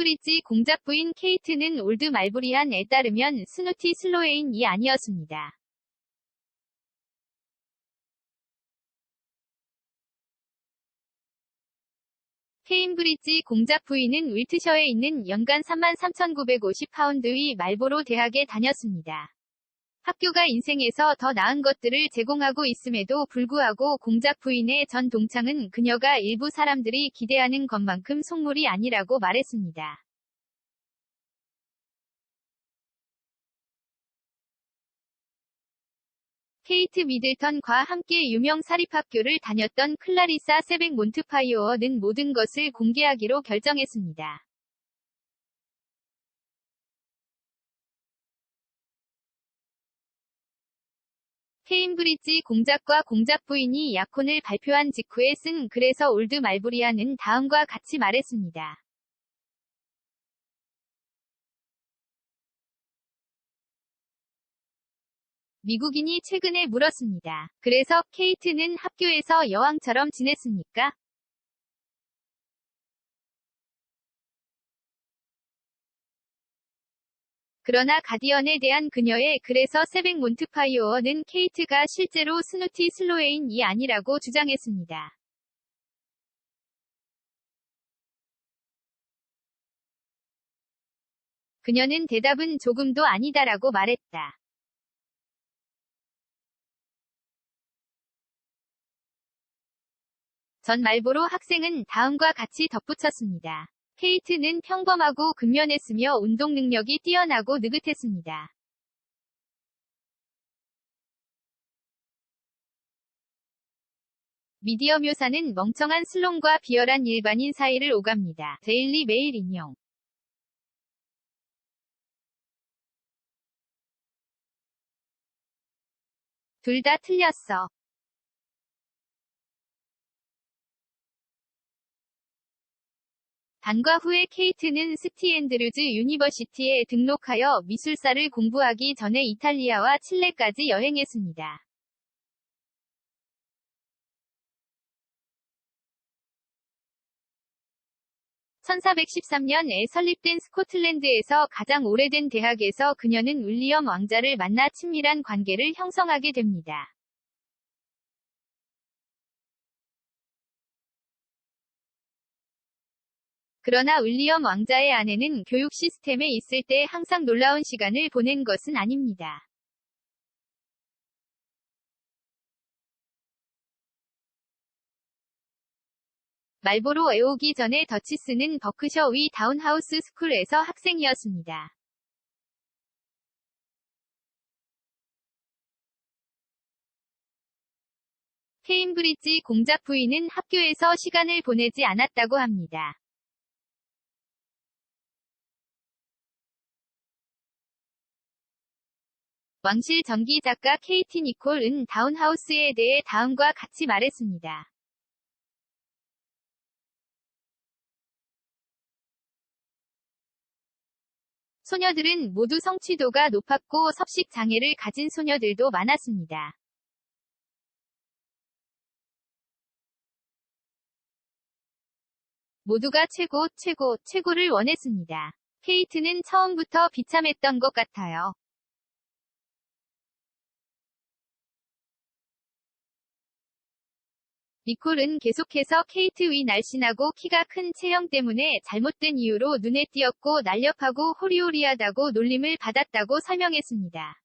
케임브리지 공작 부인 케이트는 올드 말부리안에 따르면 스누티 슬로웨인이 아니었습니다. 케임브리지 공작 부인은 윌트셔에 있는 연간 33,950파운드의 말보로 대학에 다녔습니다. 학교가 인생에서 더 나은 것들을 제공하고 있음에도 불구하고 공작 부인의 전 동창은 그녀가 일부 사람들이 기대하는 것만큼 속물이 아니라고 말했습니다. 케이트 미들턴과 함께 유명 사립학교를 다녔던 클라리사 세백 몬트파이어는 모든 것을 공개하기로 결정했습니다. 케임브리지 공작과 공작 부인이 약혼을 발표한 직후에 쓴 글에서 올드 말부리아는 다음과 같이 말했습니다. 미국인이 최근에 물었습니다. 그래서 케이트는 학교에서 여왕처럼 지냈습니까? 그러나 가디언에 대한 그녀의 글에서 세백 몬트파이어는 케이트가 실제로 스누티 슬로웨인이 아니라고 주장했습니다. 그녀는 대답은 조금도 아니다라고 말했다. 전 말보로 학생은 다음과 같이 덧붙였습니다. 케이트는 평범하고 근면했으며 운동 능력이 뛰어나고 느긋했습니다. 미디어 묘사는 멍청한 슬롱과 비열한 일반인 사이를 오갑니다. 데일리 메일 인용 둘 다 틀렸어. 반과 후에 케이트는 스티 앤드루즈 유니버시티에 등록하여 미술사를 공부하기 전에 이탈리아와 칠레까지 여행했습니다. (1413년에) 설립된 스코틀랜드에서 가장 오래된 대학에서 그녀는 윌리엄 왕자를 만나 친밀한 관계를 형성하게 됩니다. 그러나 윌리엄 왕자의 아내는 교육 시스템에 있을 때 항상 놀라운 시간을 보낸 것은 아닙니다. 말보로 애오기 전에 더치스는 버크셔 위 다운하우스 스쿨에서 학생이었습니다. 케임브리지 공작 부인은 학교에서 시간을 보내지 않았다고 합니다. 왕실 전기 작가 케이티 니콜은 다운하우스에 대해 다음과 같이 말했습니다. 소녀들은 모두 성취도가 높았고 섭식 장애를 가진 소녀들도 많았습니다. 모두가 최고, 최고, 최고를 원했습니다. 케이트는 처음부터 비참했던 것 같아요. 니콜은 계속해서 케이트 위 날씬하고 키가 큰 체형 때문에 잘못된 이유로 눈에 띄었고 날렵하고 호리호리하다고 놀림을 받았다고 설명했습니다.